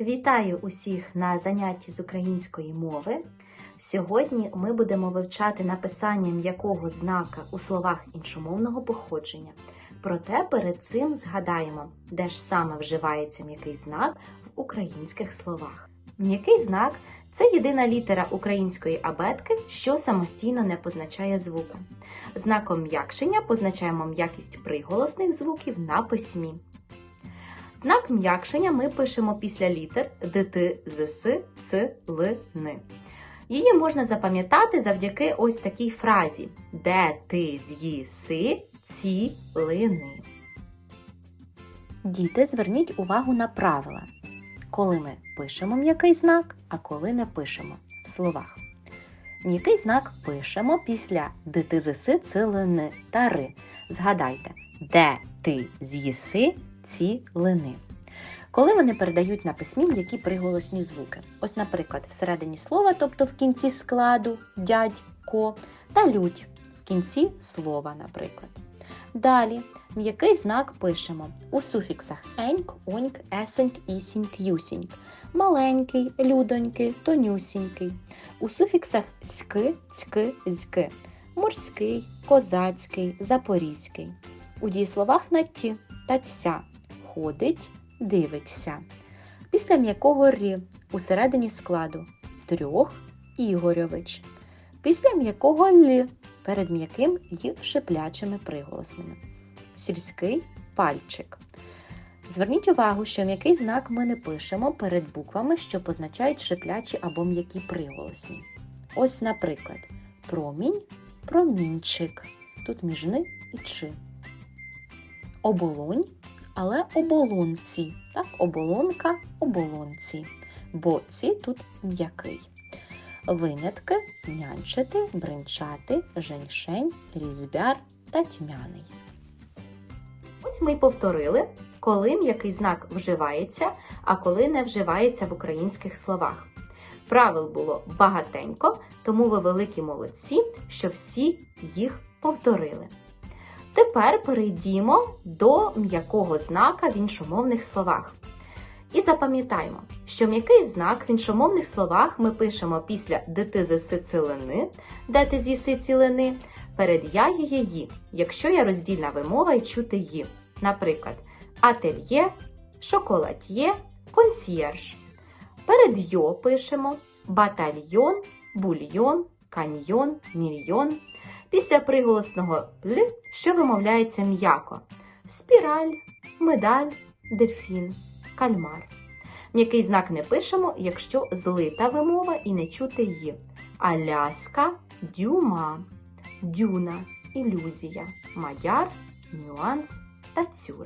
Вітаю усіх на занятті з української мови. Сьогодні ми будемо вивчати написання м'якого знака у словах іншомовного походження. Проте перед цим згадаємо, де ж саме вживається м'який знак в українських словах. М'який знак це єдина літера української абетки, що самостійно не позначає звука. Знаком м'якшення позначаємо м'якість приголосних звуків на письмі. Знак м'якшення ми пишемо після літер ДТ, ЗС, Ц, Л, Н. Її можна запам'ятати завдяки ось такій фразі Де ти з'їси ці лини. Діти, зверніть увагу на правила, коли ми пишемо м'який знак, а коли не пишемо в словах. М'який знак пишемо після ДТ, ЗС, Ц, та Р. Згадайте, де ти з'їси ці лини. Коли вони передають на письмі м'які приголосні звуки. Ось, наприклад, всередині слова, тобто в кінці складу дядь, ко та лють в кінці слова, наприклад. Далі м'який знак пишемо у суфіксах еньк, оньк, есеньк, ісіньк, юсіньк. Маленький, людонький, тонюсінький. У суфіксах ськи, цьки, зьки. Морський, козацький, запорізький. У дієсловах на ті та тся. Ходить, дивиться. Після м'якого рі у середині складу трьох Ігорьович. Після м'якого лі перед м'яким і шиплячими приголосними. Сільський пальчик. Зверніть увагу, що м'який знак ми не пишемо перед буквами, що позначають шиплячі або м'які приголосні. Ось, наприклад, промінь, промінчик. Тут між ни і чи. Оболонь, але оболонці. Так, оболонка, оболонці. Бо ці тут м'який. Винятки нянчити, бринчати, женьшень, різьбяр та тьмяний. Ось ми й повторили, коли м'який знак вживається, а коли не вживається в українських словах. Правил було багатенько, тому ви великі молодці, що всі їх повторили. Тепер перейдімо до м'якого знака в іншомовних словах. І запам'ятаємо, що м'який знак в іншомовних словах ми пишемо після «де ти цілини», де ти з'їси цілини, перед я її, якщо є роздільна вимова і чути «ї». Наприклад, ательє, шоколад'є, консьєрж. Перед йо пишемо батальйон, бульйон, каньйон, мільйон. Після приголосного л, що вимовляється м'яко: спіраль, медаль, дельфін, кальмар. М'який знак не пишемо, якщо злита вимова і не чути її. Аляска, дюма, дюна, ілюзія, маяр, нюанс та цюри.